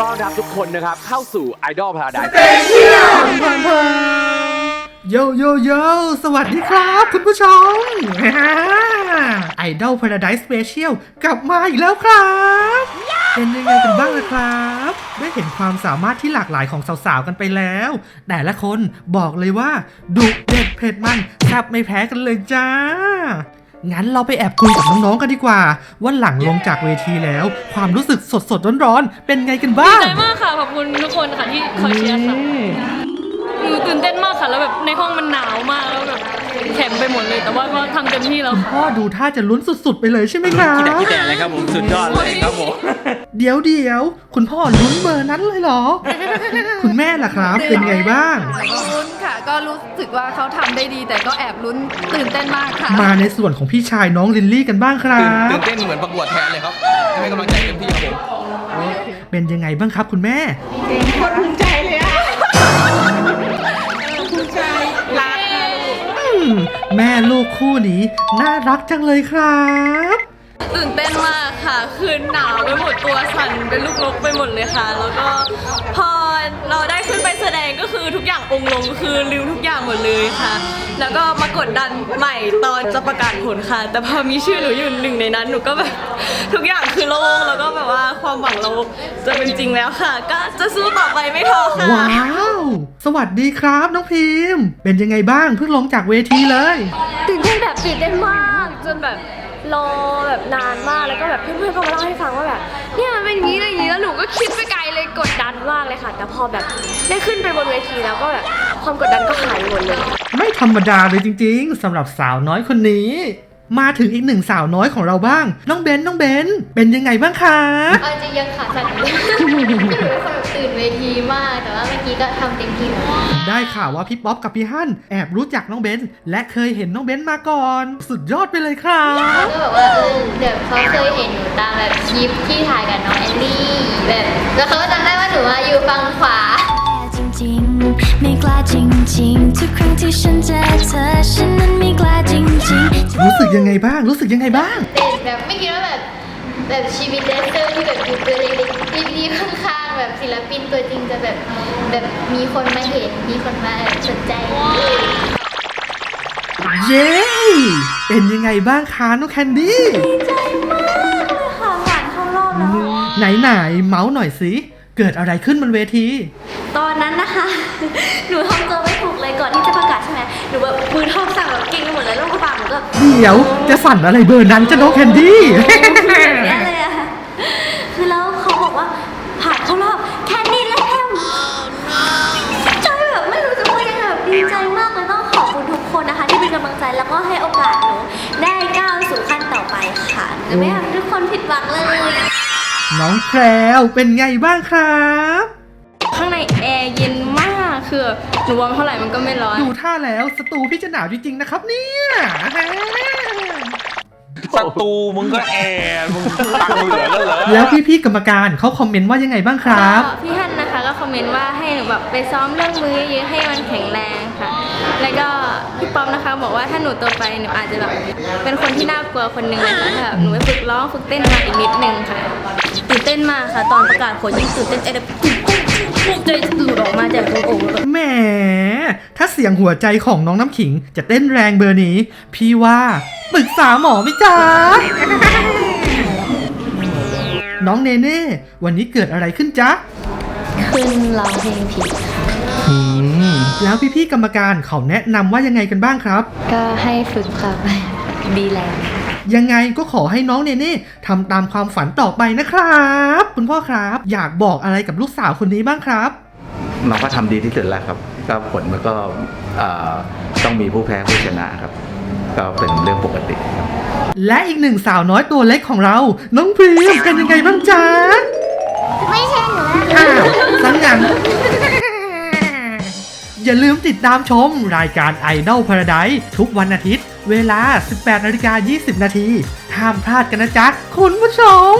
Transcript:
ต้อนรับทุกคนนะครับ เข้าสู่ Idol Paradise โยโยโยสวัสดีครับคุณผู้ชมไอดอลพาราได e ์สเปเชียลกลับมาอีกแล้วครับเป็นยังไงกันบ้างล่ะครับ ได้เห็นความสามารถที่หลากหลายของสาวๆกันไปแล้ว แต่ละคนบอกเลยว่าดุเด็ดเผ็ดมันแซ่บไม่แพ้กันเลยจ้า งั้นเราไปแอบคุยกับน้องๆกันดีกว่าว่าหลังลงจากเวทีแล้ว ความรู้สึกสดๆร้อนๆเป็นไงกันบ้างดีใจมากค่ะขอบคุณทุกคนค่ะที่คอยเชียร์ค่ะหนูตื่นเต้นมากค่ะแล้วแบบในห้องมันหนาวมากแล้วแบบ แข็งไปหมดเลย แต่ว่าก็ทำเต็มที่แล้วคุณค่ะพ่อดูท่าจะลุ้นสุดๆไปเลยใช่ไหมครับที่แต่ที่แต่เลยครับผมสุดยอดเลยครับผม เดี๋ยวเดี๋ยวคุณพ่อลุ้นเบอร์นั้นเลยเหรอ คุณแม่ล่ะครับเป็นไงบ้าง ลุ้นค่ะ ก็รู้สึกว่าเขาทำได้ดี แต่ก็แอบลุ้นตื่นเต้นมากค่ะ มาในส่วนของพี่ชายน้องลินลี่กันบ้างครับตื่นเต้นเหมือนประกวดแทนเลยครับให้กำลังใจเต็มที่ครับผมเป็นยังไงบ้างครับคุณแม่อืม แม่ลูกคู่นี้น่ารักจังเลยครับตื่นเต้นมากค่ะ คืนหนาวไปหมดตัวสั่นเป็นลูกนกไปหมดเลยค่ะ แล้วก็พอเราได้ขึ้นไป งก็คือทุกอย่างองค์ลงคือลืมทุกอย่างหมดเลยค่ะ แล้วก็มากดดันใหม่ตอนจะประกาศผลค่ะ แต่พอมีชื่อหนูอยู่หนึ่งในนั้นหนูก็แบบทุกอย่างคือโล่งแล้วก็แบบว่าความหวังเราจะเป็นจริงแล้วค่ะ ก็จะสู้ต่อไปไม่ท้อค่ะว้าว สวัสดีครับน้องพิมพ์ เป็นยังไงบ้างเพิ่งลงจากเวทีเลย ตื่นเต้นแบบตื่นเต้นมากจนแบบรอแบบนานมากแล้วก็แบบเพื่อนๆก็มาเล่าให้ฟังว่าแบบเนี่ยมันเป็นอย่างนี้อะไรอย่างนี้แล้วหนู ก็คิดไปไกลเลยกดดันมากเลยค่ะ แต่พอแบบได้ขึ้นไปบนเวทีแล้วก็แบบความกดดันก็หายไปหมดเลย ไม่ธรรมดาเลยจริง ๆสำหรับสาวน้อยคนนี้ มาถึงอีกหนึ่งสาวน้อยของเราบ้าง น้องเบนน้องเบนเป็นยังไงบ้างคะ เอาจริงยังขาสั่นอยู่เลยคือหนูเป็นคนแบบ ตื่นเวทีมาก แต่ว่าเมื่อกี้ก็ทำเต็มที่แล้วได้ข่าวว่าพี่ป๊อปกับพี่ฮั่นแอบรู้จักน้องเบนและเคยเห็นน้องเบนมาก่อน สุดยอดไปเลยครับ ก็แบบว่าเออเดี๋ยวเขาเคยเห็นหนูตามแบบคลิปที่ถ่ายกับน้องแอลลี่แบบแล้วเขาก็จำได้ว่าหนูอะอยู่ฝั่งขวา จริงๆ ไม่กล้าจริงๆ ทุกครั้งที่ฉันเจอเธอ ฉันนั้นไม่กล้าจริงๆ รู้สึกยังไงบ้าง รู้สึกยังไงบ้างเต้นแบบไม่คิดว่าแบบแบบชีวิตแดนเซอร์ที่แบบ ตัวจริงจะแบบแบบมีคนมาเห็น มีคนมาสนใจ เย้เป็นยังไงบ้างคะน้องแคนดี้ค่ะผ่านเข้ารอบแล้ว ไหนไหนๆเมาส์หน่อยสิ เกิดอะไรขึ้นบนเวที ตอนนั้นนะคะ หนูทำตัวไม่ถูกเลยก่อนที่จะประกาศใช่ไหมหนูแบบมือทองสั่งแบบเก่งไปหมดเลยแล้วก็ปากหนูก็ เดี๋ยวจะสั่นอะไรเบอร์นั้นจะน้องแคนดี้ แล้วก็ให้โอกาสหนูได้ก้าวสู่ขั้นต่อไปค่ะจะไม่อยากให้ทุกคนผิดหวังเลย น้องแพรวเป็นไงบ้างครับ ข้างในแอร์เย็นมากคือหนูวอร์มเท่าไหร่มันก็ไม่ร้อน ดูท่าแล้วสตูพี่จะหนาวจริงๆนะครับเนี่ยศัตรูมึงก็แอบมึงตังค์เหลือแล้วเหรอแล้วพี่ๆกรรมการเขาคอมเมนต์ว่ายังไงบ้างครับ ก็พี่ เมนต์ว่าให้หนูแบบไปซ้อมเรื่องมือเยอะๆให้มันแข็งแรงค่ะ แล้วก็พี่ป๊อปนะคะ บอกว่าถ้าหนูโตไปหนูอาจจะแบบเป็นคนที่น่ากลัวคนหนึ่งเลยค่ะแบบหนูไปฝึกร้องฝึกเต้นมาอีกนิดนึงค่ะตื่นเต้นมากค่ะ ตอนประกาศผลยิ่งตื่นเต้นใจแบบปุ๊บใจหลุดออกมาจากตรงอกแล้วก็แหมถ้าเสียงหัวใจของน้องน้ำขิงจะเต้นแรงเบอร์นี้ พี่ว่าปรึกษาหมอไหมจ๊ะน้องเนเน่ วันนี้เกิดอะไรขึ้นจ๊ะ ขึ้นร้องเพลงผิดอืมแล้วพี่ๆกรรมการเขาแนะนำว่ายังไงกันบ้างครับ ก็ให้ฝึกค่ะ ดีแล้วยังไงก็ขอให้น้องเนเน่ทำตามความฝันต่อไปนะครับ คุณพ่อครับ อยากบอกอะไรกับลูกสาวคนนี้บ้างครับ น้องก็ทำดีที่สุดแล้วครับก็ผลมันก็เอ่อต้องมีผู้แพ้ผู้ชนะครับ ก็เป็นเรื่องปกติครับและอีกหนึ่งสาวน้อยตัวเล็กของเรา น้องพรีมเป็นยังไงบ้างจ๊ะ อย่าลืมติดตามชมรายการ Idol Paradise ทุกวันอาทิตย์ เวลา 18นาฬิกา20 นาทีห้ามพลาดกันนะจ๊ะ คุณผู้ชม